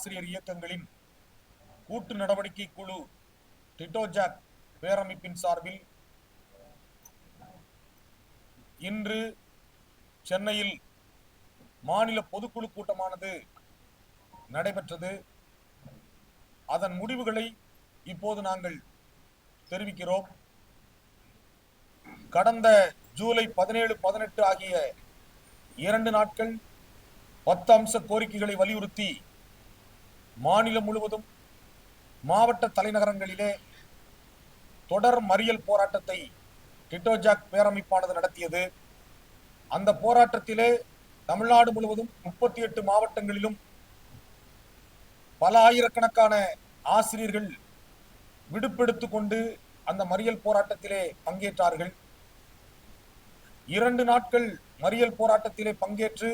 ஆசிரியர் இயக்கங்களின் கூட்டு நடவடிக்கை குழு டிட்டோஜாக் பேரமைப்பின் சார்பில் இன்று சென்னையில் மாநில பொதுக்குழு கூட்டமானது நடைபெற்றது. அதன் முடிவுகளை இப்போது நாங்கள் தெரிவிக்கிறோம். கடந்த ஜூலை பதினேழு பதினெட்டு ஆகிய இரண்டு நாட்கள் பத்து அம்ச கோரிக்கைகளை வலியுறுத்தி மாநிலம் முழுவதும் மாவட்ட தலைநகரங்களிலே தொடர் மறியல் போராட்டத்தை டிட்டோஜாக் பேரமைப்பானது நடத்தியது. அந்த போராட்டத்திலே தமிழ்நாடு முழுவதும் முப்பத்தி எட்டு மாவட்டங்களிலும் பல ஆயிரக்கணக்கான ஆசிரியர்கள் விடுப்பெடுத்து கொண்டு அந்த மறியல் போராட்டத்திலே பங்கேற்றார்கள். இரண்டு நாட்கள் மறியல் போராட்டத்திலே பங்கேற்று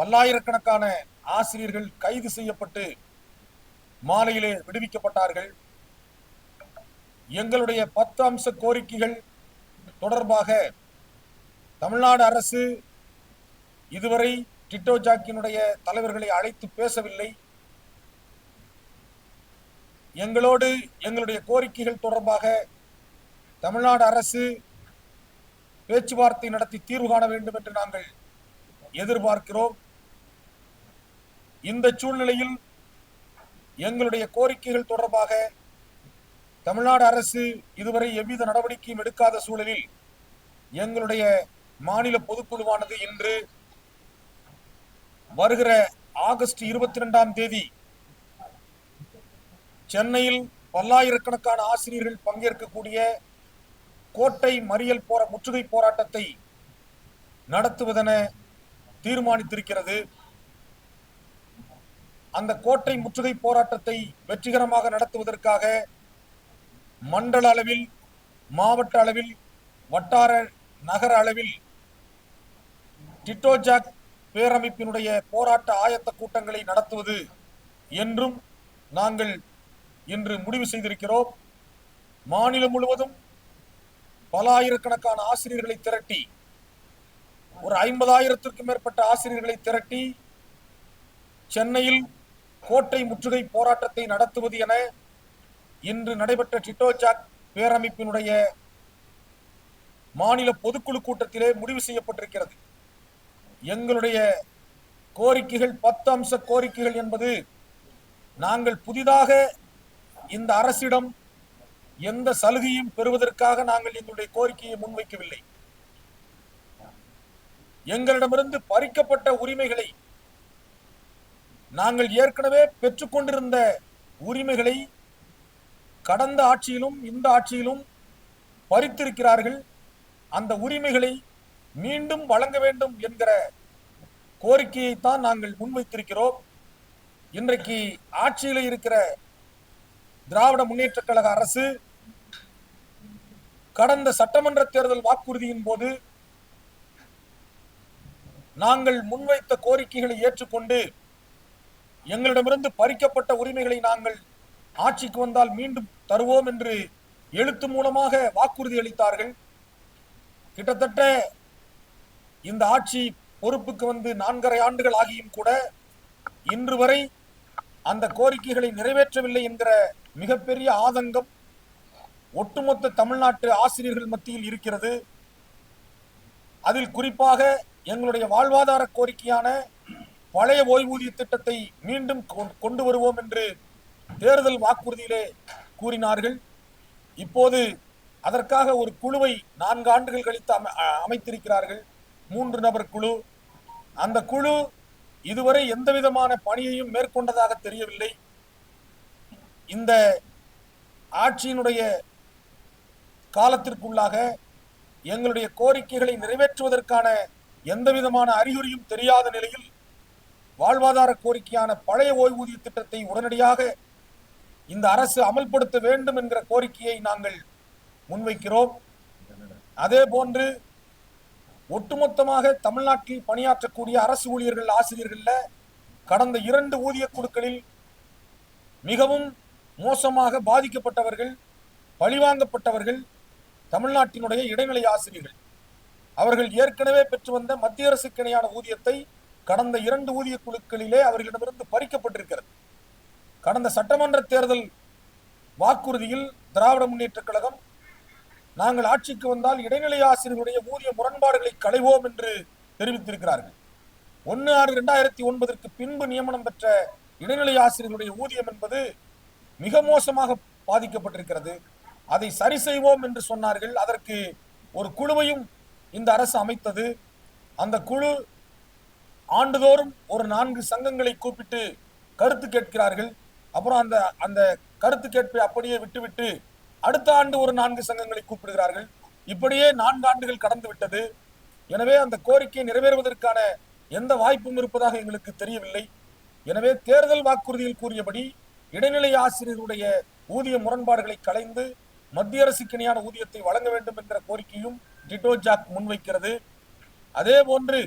பல்லாயிரக்கணக்கான ஆசிரியர்கள் கைது செய்யப்பட்டு மாலையிலே விடுவிக்கப்பட்டார்கள். எங்களுடைய பத்து அம்ச கோரிக்கைகள் தொடர்பாக தமிழ்நாடு அரசு இதுவரை டிட்டோ ஜாக்கினுடைய தலைவர்களை அழைத்து பேசவில்லை. எங்களோடு எங்களுடைய கோரிக்கைகள் தொடர்பாக தமிழ்நாடு அரசு பேச்சுவார்த்தை நடத்தி தீர்வு காண வேண்டும் என்று நாங்கள் எதிர்பார்க்கிறோம். இந்த சூழ்நிலையில் எங்களுடைய கோரிக்கைகள் தொடர்பாக தமிழ்நாடு அரசு இதுவரை எவ்வித நடவடிக்கையும் எடுக்காத சூழலில் எங்களுடைய மாநில பொதுக்குழுவானது இன்று வருகிற ஆகஸ்ட் இருபத்தி ரெண்டாம் தேதி சென்னையில் பல்லாயிரக்கணக்கான ஆசிரியர்கள் பங்கேற்கக்கூடிய கோட்டை மறியல் போற முற்றுகை போராட்டத்தை நடத்துவதென தீர்மானித்திருக்கிறது. அந்த கோட்டை முற்றுகை போராட்டத்தை வெற்றிகரமாக நடத்துவதற்காக மண்டல அளவில் மாவட்ட அளவில் வட்டார நகர அளவில் டிட்டோஜாக் பேரமைப்பினுடைய போராட்ட ஆயத்த கூட்டங்களை நடத்துவது என்றும் நாங்கள் இன்று முடிவு செய்திருக்கிறோம். மாநிலம் முழுவதும் பல ஆயிரக்கணக்கான ஆசிரியர்களை திரட்டி ஒரு ஐம்பதாயிரத்திற்கும் மேற்பட்ட ஆசிரியர்களை திரட்டி சென்னையில் கோட்டை முற்றுகை போராட்டத்தை நடத்துவது என இன்று நடைபெற்ற டிட்டோஜாக் பேரமைப்பினுடைய மாநில பொதுக்குழு கூட்டத்திலே முடிவு செய்யப்பட்டிருக்கிறது. எங்களுடைய கோரிக்கைகள் பத்து அம்ச கோரிக்கைகள் என்பது நாங்கள் புதிதாக இந்த அரசிடம் எந்த சலுகையும் பெறுவதற்காக நாங்கள் எங்களுடைய கோரிக்கையை முன்வைக்கவில்லை. எங்களிடமிருந்து பறிக்கப்பட்ட உரிமைகளை நாங்கள் ஏற்கனவே பெற்றுக்கொண்டிருந்த உரிமைகளை கடந்த ஆட்சியிலும் இந்த ஆட்சியிலும் பறித்திருக்கிறார்கள். அந்த உரிமைகளை மீண்டும் வழங்க வேண்டும் என்கிற கோரிக்கையைத்தான் நாங்கள் முன்வைத்திருக்கிறோம். இன்றைக்கு ஆட்சியில் இருக்கிற திராவிட முன்னேற்றக் கழக அரசு கடந்த சட்டமன்ற தேர்தல் வாக்குறுதியின் போது நாங்கள் முன்வைத்த கோரிக்கைகளை ஏற்றுக்கொண்டு எங்களிடமிருந்து பறிக்கப்பட்ட உரிமைகளை நாங்கள் ஆட்சிக்கு வந்தால் மீண்டும் தருவோம் என்று எழுத்து மூலமாக வாக்குறுதி அளித்தார்கள். கிட்டத்தட்ட இந்த ஆட்சி பொறுப்புக்கு வந்து நான்கரை ஆண்டுகள் ஆகியும் கூட இன்று வரை அந்த கோரிக்கைகளை நிறைவேற்றவில்லை என்கிற மிகப்பெரிய ஆதங்கம் ஒட்டுமொத்த தமிழ்நாட்டு ஆசிரியர்கள் மத்தியில் இருக்கிறது. அதில் குறிப்பாக எங்களுடைய வாழ்வாதார கோரிக்கையான பழைய ஓய்வூதிய திட்டத்தை மீண்டும் கொ- கொண்டு வருவோம் என்று தேர்தல் வாக்குறுதியிலே கூறினார்கள். இப்போது அதற்காக ஒரு குழுவை நான்கு ஆண்டுகள் கழித்து அமை- அமைத்திருக்கிறார்கள். மூன்று நபர் குழு. அந்த குழு இதுவரை எந்த விதமான பணியையும் மேற்கொண்டதாக தெரியவில்லை. இந்த ஆட்சியினுடைய காலத்திற்குள்ளாக எங்களுடைய கோரிக்கைகளை நிறைவேற்றுவதற்கான எந்த விதமான அறிகுறியும் தெரியாத நிலையில் வாழ்வாதார கோரிக்கையான பழைய ஓய்வூதிய திட்டத்தை உடனடியாக இந்த அரசு அமல்படுத்த வேண்டும் என்கிற கோரிக்கையை நாங்கள் முன்வைக்கிறோம். அதே போன்று ஒட்டுமொத்தமாக தமிழ்நாட்டில் பணியாற்றக்கூடிய அரசு ஊழியர்கள் ஆசிரியர்களில் கடந்த இரண்டு ஊதிய குழுக்களில் மிகவும் மோசமாக பாதிக்கப்பட்டவர்கள் பழிவாங்கப்பட்டவர்கள் தமிழ்நாட்டினுடைய இடைநிலை ஆசிரியர்கள். அவர்கள் ஏற்கனவே பெற்று வந்த மத்திய அரசுக்கு இணையான ஊதியத்தை கடந்த இரண்டு ஊதிய குழுக்களிலே அவர்களிடமிருந்து பறிக்கப்பட்டிருக்கிறது. கடந்த சட்டமன்ற தேர்தல் வாக்குறுதியில் திராவிட முன்னேற்றக் கழகம் நாங்கள் ஆட்சிக்கு வந்தால் இடைநிலை ஆசிரியர்களுடைய ஊதிய முரண்பாடுகளை களைவோம் என்று தெரிவித்திருக்கிறார்கள். ஒன்று ஆறு இரண்டாயிரத்தி ஒன்பதற்கு பின்பு நியமனம் பெற்ற இடைநிலை ஆசிரியர்களுடைய ஊதியம் என்பது மிக மோசமாக பாதிக்கப்பட்டிருக்கிறது. அதை சரி செய்வோம் என்று சொன்னார்கள். அதற்கு ஒரு குழுவையும் இந்த அரசு அமைத்தது. அந்த குழு ஆண்டுதோறும் ஒரு நான்கு சங்கங்களை கூப்பிட்டு கருத்து கேட்கிறார்கள். அப்புறம் அந்த அந்த கருத்து கேட்பை அப்படியே விட்டுவிட்டு அடுத்த ஆண்டு ஒரு நான்கு சங்கங்களை கூப்பிடுகிறார்கள். இப்படியே நான்கு ஆண்டுகள் கடந்து விட்டது. எனவே அந்த கோரிக்கை நிறைவேறுவதற்கான எந்த வாய்ப்பும் இருப்பதாக எங்களுக்கு தெரியவில்லை. எனவே தேர்தல் வாக்குறுதியில் கூறியபடி இடைநிலை ஆசிரியர்களுடைய ஊதிய முரண்பாடுகளை களைந்து மத்திய அரசுக்கு இணையான ஊதியத்தை வழங்க வேண்டும் என்ற கோரிக்கையும் டிட்டோ ஜாக் முன்வைக்கிறது. அதே போன்று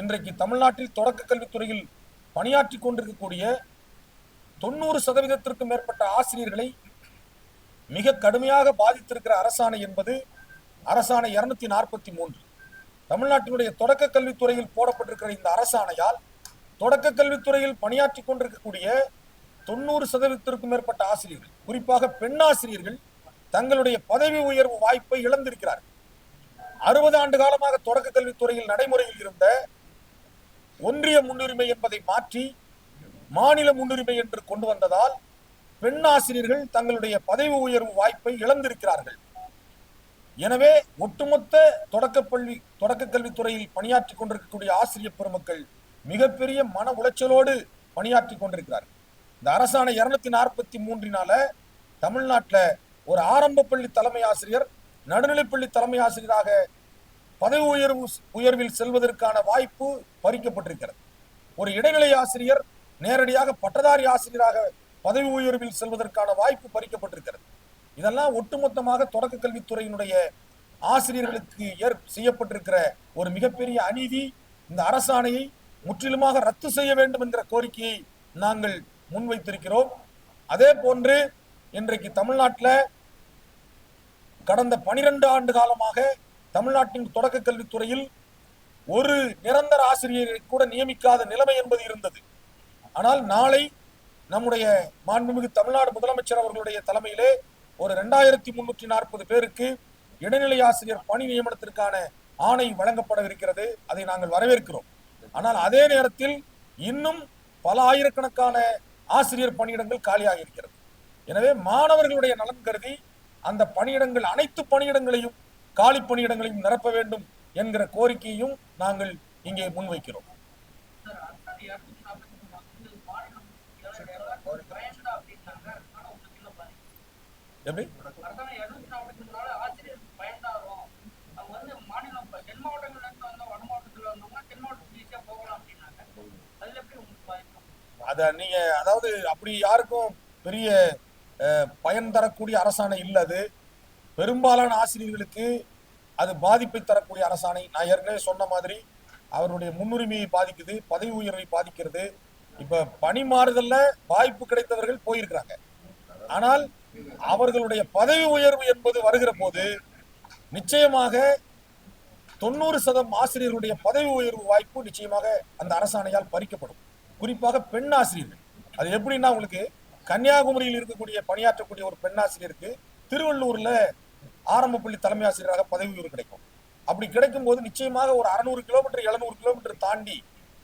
இன்றைக்கு தமிழ்நாட்டில் தொடக்க கல்வித்துறையில் பணியாற்றி கொண்டிருக்கக்கூடிய தொண்ணூறு சதவீதத்திற்கும் மேற்பட்ட ஆசிரியர்களை மிக கடுமையாக பாதித்திருக்கிற அரசாணை என்பது அரசாணை இருநூத்தி நாற்பத்தி மூன்று. தமிழ்நாட்டினுடைய தொடக்க கல்வித்துறையில் போடப்பட்டிருக்கிற இந்த அரசாணையால் தொடக்க கல்வித்துறையில் பணியாற்றி கொண்டிருக்கக்கூடிய தொண்ணூறு சதவீதத்திற்கும் மேற்பட்ட ஆசிரியர்கள் குறிப்பாக பெண் ஆசிரியர்கள் தங்களுடைய பதவி உயர்வு வாய்ப்பை இழந்திருக்கிறார்கள். அறுபது ஆண்டு காலமாக தொடக்க கல்வித்துறையில் நடைமுறையில் இருந்த ஒன்றிய முன்னுரிமை என்பதை மாற்றி மாநில முன்னுரிமை என்று கொண்டு வந்ததால் பெண் ஆசிரியர்கள் தங்களுடைய பதவி உயர்வு வாய்ப்பை இழந்திருக்கிறார்கள். எனவே ஒட்டுமொத்த தொடக்கப்பள்ளி தொடக்க கல்வித்துறையில் பணியாற்றி கொண்டிருக்கக்கூடிய ஆசிரியர் பெருமக்கள் மிகப்பெரிய மன உளைச்சலோடு பணியாற்றி கொண்டிருக்கிறார்கள். இந்த அரசாணை இருநூத்தி நாற்பத்தி மூன்றினால தமிழ்நாட்டில் ஒரு ஆரம்ப பள்ளி தலைமை ஆசிரியர் நடுநிலைப்பள்ளி தலைமை ஆசிரியராக பதவி உயர்வு உயர்வில் செல்வதற்கான வாய்ப்பு பறிக்கப்பட்டிருக்கிறது. ஒரு இடைநிலை ஆசிரியர் நேரடியாக பட்டதாரி ஆசிரியராக பதவி உயர்வில் செல்வதற்கான வாய்ப்பு பறிக்கப்பட்டிருக்கிறது. இதெல்லாம் ஒட்டுமொத்தமாக தொடக்க கல்வித்துறையினுடைய ஆசிரியர்களுக்கு ஏற் செய்யப்பட்டிருக்கிற ஒரு மிகப்பெரிய அநீதி. இந்த அரசாணையை முற்றிலுமாக ரத்து செய்ய வேண்டும் என்கிற கோரிக்கையை நாங்கள் முன்வைத்திருக்கிறோம். அதே போன்று இன்றைக்கு தமிழ்நாட்டில் கடந்த பனிரெண்டு ஆண்டு காலமாக தமிழ்நாட்டின் தொடக்க கல்வித்துறையில் ஒரு நிரந்தர ஆசிரியரை கூட நியமிக்காத நிலைமை என்பது இருந்தது. ஆனால் நாளை நம்முடைய மாண்புமிகு தமிழ்நாடு முதலமைச்சர் அவர்களுடைய தலைமையிலே ஒரு ரெண்டாயிரத்தி முன்னூற்றி நாற்பது பேருக்கு இடைநிலை ஆசிரியர் பணி நியமனத்திற்கான ஆணை வழங்கப்படவிருக்கிறது. அதை நாங்கள் வரவேற்கிறோம். ஆனால் அதே நேரத்தில் இன்னும் பல ஆயிரக்கணக்கான ஆசிரியர் பணியிடங்கள் காலியாக இருக்கிறது எனவே மாணவர்களுடைய நலன் கருதி அந்த பணியிடங்கள் அனைத்து பணியிடங்களையும் காலி பணியிடங்களையும் நிரப்ப வேண்டும் என்கிற கோரிக்கையும் நாங்கள் இங்கே முன்வைக்கிறோம். எப்படி? அத நீங்க அதாவது அப்படி யாருக்கும் பெரிய அஹ், பயன் தரக்கூடிய அரசாணை இல்ல அது. பெரும்பாலான ஆசிரியர்களுக்கு அது பாதிப்பை தரக்கூடிய அரசாணை. நான் ஏற்கனவே சொன்ன மாதிரி அவருடைய முன்னுரிமையை பாதிக்குது பதவி உயர்வை பாதிக்கிறது. இப்ப பணி மாறுதல்ல வாய்ப்பு கிடைத்தவர்கள் போயிருக்கிறாங்க. ஆனால் அவர்களுடைய பதவி உயர்வு என்பது வருகிற போது நிச்சயமாக தொண்ணூறு சதம் ஆசிரியர்களுடைய பதவி உயர்வு வாய்ப்பு நிச்சயமாக அந்த அரசாணையால் பறிக்கப்படும். குறிப்பாக பெண் ஆசிரியர்கள். அது எப்படின்னா உங்களுக்கு கன்னியாகுமரியில் இருக்கக்கூடிய பணியாற்றக்கூடிய ஒரு பெண் ஆசிரியருக்கு திருவள்ளூர்ல ஆரம்ப பள்ளி தலைமை ஆசிரியராக பதவி உயர்வு கிடைக்கும். அப்படி கிடைக்கும் போது நிச்சயமாக ஒரு அறுநூறு கிலோமீட்டர் எழுநூறு கிலோமீட்டர் தாண்டி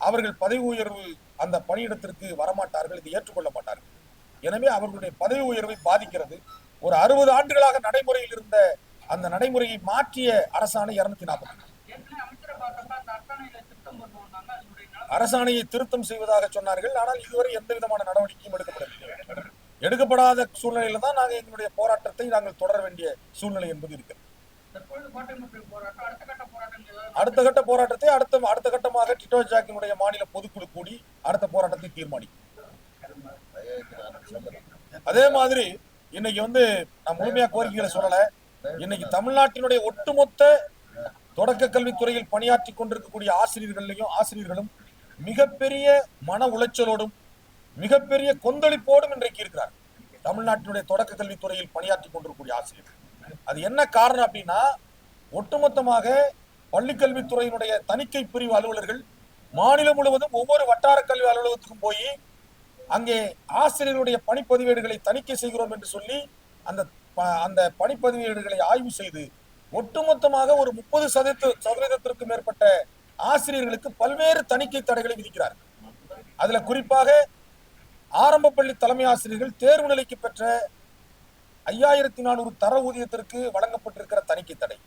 அவர்கள் பதவி உயர்வு அந்த பணியிடத்திற்கு வரமாட்டார்கள் இது ஏற்றுக்கொள்ள மாட்டார்கள். எனவே அவர்களுடைய பதவி உயர்வை பாதிக்கிறது. ஒரு அறுபது ஆண்டுகளாக நடைமுறையில் இருந்த அந்த நடைமுறையை மாற்றிய அரசாணை இருநூத்தி நாற்பத்தி அரசாணையை திருத்தம் செய்வதாக சொன்னார்கள் ஆனால் இதுவரை எந்த விதமான நடவடிக்கையும் எடுக்கப்படவில்லை. எடுக்கப்படாத சூழ்நிலையில தான் நாங்கள் எங்களுடைய போராட்டத்தை நாங்கள் தொடர வேண்டிய சூழ்நிலை என்பது இருக்கிறது அடுத்த கட்ட போராட்டத்தை அடுத்த அடுத்த கட்டமாக டிட்டோ ஜாக்கினுடைய மாநில பொதுக்குழு கூடி அடுத்த போராட்டத்தை தீர்மானிக்கும். அதே மாதிரி இன்னைக்கு வந்து நான் முழுமையா கோரிக்கைகளை சொல்லல. இன்னைக்கு தமிழ்நாட்டினுடைய ஒட்டுமொத்த தொடக்க கல்வித்துறையில் பணியாற்றி கொண்டிருக்கக்கூடிய ஆசிரியர்களையும் ஆசிரியர்களும் மிகப்பெரிய மன உளைச்சலோடும் மிகப்பெரிய கொந்தளிப்போடும் இன்றைக்கு இருக்கிறார். தமிழ்நாட்டினுடைய தொடக்க கல்வித்துறையில் பணியாற்றி கொண்டிருக்கக்கூடிய ஆசிரியர்கள் அது என்ன காரணம் அப்படின்னா ஒட்டுமொத்தமாக பள்ளிக்கல்வித்துறையினுடைய தணிக்கை பிரிவு அலுவலர்கள் மாநிலம் முழுவதும் ஒவ்வொரு வட்டார கல்வி அலுவலகத்துக்கும் போய் அங்கே ஆசிரியர்களுடைய பணிப்பதிவேடுகளை தணிக்கை செய்கிறோம் என்று சொல்லி அந்த ப- அந்த பணிப்பதிவேடுகளை ஆய்வு செய்து ஒட்டுமொத்தமாக ஒரு முப்பது சதவீத சதவீதத்திற்கும் மேற்பட்ட ஆசிரியர்களுக்கு பல்வேறு தணிக்கை தடைகளை விதிக்கிறார் அதுல குறிப்பாக ஆரம்ப பள்ளி தலைமை ஆசிரியர்கள் தேர்வு நிலைக்கு பெற்ற ஐயாயிரத்தி நானூறு தர ஊதியத்திற்கு வழங்கப்பட்டிருக்கிற தணிக்கை தடை.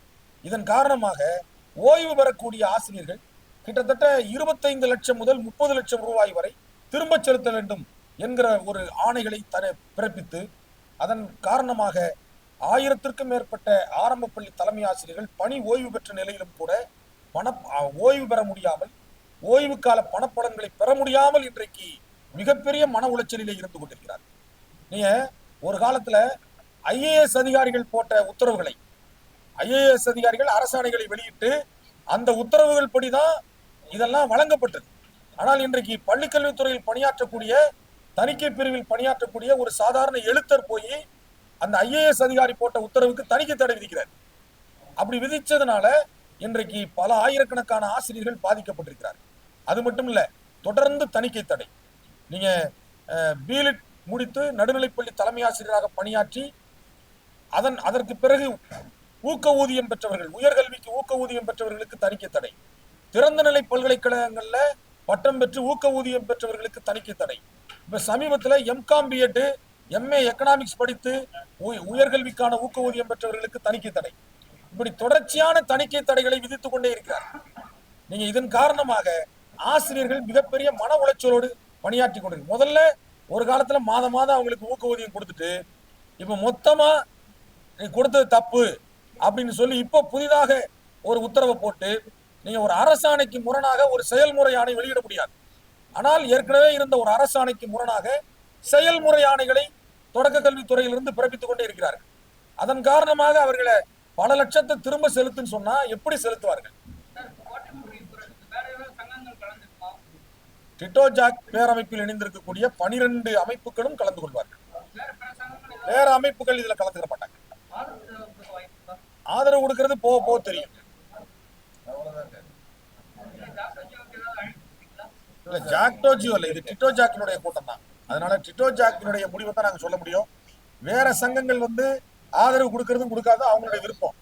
இதன் காரணமாக ஓய்வு பெறக்கூடிய ஆசிரியர்கள் கிட்டத்தட்ட இருபத்தைந்து லட்சம் முதல் முப்பது லட்சம் ரூபாய் வரை திரும்பச் செலுத்த வேண்டும் என்கிற ஒரு ஆணைகளை தர பிறப்பித்து அதன் காரணமாக ஆயிரத்திற்கும் மேற்பட்ட ஆரம்ப பள்ளி தலைமை ஆசிரியர்கள் பணி ஓய்வு பெற்ற நிலையிலும் கூட பண ஓய்வு பெற முடியாமல் ஓய்வு கால பெற முடியாமல் இன்றைக்கு மிகப்பெரிய மன உளைச்சலிலே இருந்து கொண்டிருக்கிறார். நீங்க ஒரு காலத்துல ஐஏஎஸ் அதிகாரிகள் போட்ட உத்தரவுகளை ஐஏஎஸ் அதிகாரிகள் அரசாணைகளை வெளியிட்டு அந்த உத்தரவுகள் படிதான் இதெல்லாம் வழங்கப்பட்டது. ஆனால் இன்றைக்கு பள்ளிக்கல்வித்துறையில் பணியாற்றக்கூடிய தணிக்கை பிரிவில் பணியாற்றக்கூடிய ஒரு சாதாரண எழுத்தர் போய் அந்த ஐஏஎஸ் அதிகாரி போட்ட உத்தரவுக்கு தணிக்கை தடை விதிக்கிறார். அப்படி விதிச்சதுனால இன்றைக்கு பல ஆயிரக்கணக்கான ஆசிரியர்கள் பாதிக்கப்பட்டிருக்கிறார் அது மட்டும் இல்லை தொடர்ந்து தணிக்கை தடை. நீங்க பிலிட் முடித்து நடுநிலைப்பள்ளி தலைமை ஆசிரியராக பணியாற்றி அதன் அதற்கு பிறகு ஊக்க ஊதியம் பெற்றவர்கள் உயர்கல்விக்கு ஊக்க ஊதியம் பெற்றவர்களுக்கு தணிக்கை தடை. திறந்த நிலை பல்கலைக்கழகங்கள்ல பட்டம் பெற்று ஊக்க ஊதியம் பெற்றவர்களுக்கு தணிக்கை தடை. இப்ப சமீபத்துல எம்காம் பிஎட் எம்ஏ எக்கனாமிக்ஸ் படித்து உய- உயர்கல்விக்கான ஊக்க ஊதியம் பெற்றவர்களுக்கு தணிக்கை தடை. இப்படி தொடர்ச்சியான தணிக்கை தடைகளை விதித்துக் கொண்டே இருக்கிறார். நீங்க இதன் காரணமாக ஆசிரியர்கள் மிகப்பெரிய மன உளைச்சலோடு பணியாற்றி கொண்டிருக்கு முதல்ல ஒரு காலத்தில் மாதம் மாதம் அவங்களுக்கு ஊக்க ஊதியம் கொடுத்துட்டு இப்போ மொத்தமாக நீ கொடுத்தது தப்பு அப்படின்னு சொல்லி இப்போ புதிதாக ஒரு உத்தரவை போட்டு நீங்கள் ஒரு அரசாணைக்கு முரணாக ஒரு செயல்முறை ஆணை வெளியிட முடியாது. ஆனால் ஏற்கனவே இருந்த ஒரு அரசாணைக்கு முரணாக செயல்முறை ஆணைகளை தொடக்க கல்வித்துறையிலிருந்து பிறப்பித்துக் கொண்டே இருக்கிறார்கள். அதன் காரணமாக அவர்களை பல லட்சத்தை திரும்ப செலுத்துன்னு சொன்னால் எப்படி செலுத்துவார்கள்? டிட்டோஜாக் பேரமைப்பில் இணைந்திருக்கக்கூடிய பனிரெண்டு அமைப்புகளும் கலந்து கொள்வார்கள். வேற அமைப்புகள் இதுல கலந்துக்க மாட்டாங்க. ஆதரவு கொடுக்கிறது போக போக தெரியும். இல்ல ஜாக்டோ ஜியோ இல்ல இது டிட்டோ ஜாக்கினுடைய கூட்டம் தான். அதனால டிட்டோ ஜாக்கினுடைய முடிவை தான் நாங்க சொல்ல முடியும். வேற சங்கங்கள் வந்து ஆதரவு கொடுக்கறதும் கொடுக்காத அவங்களுடைய விருப்பம்.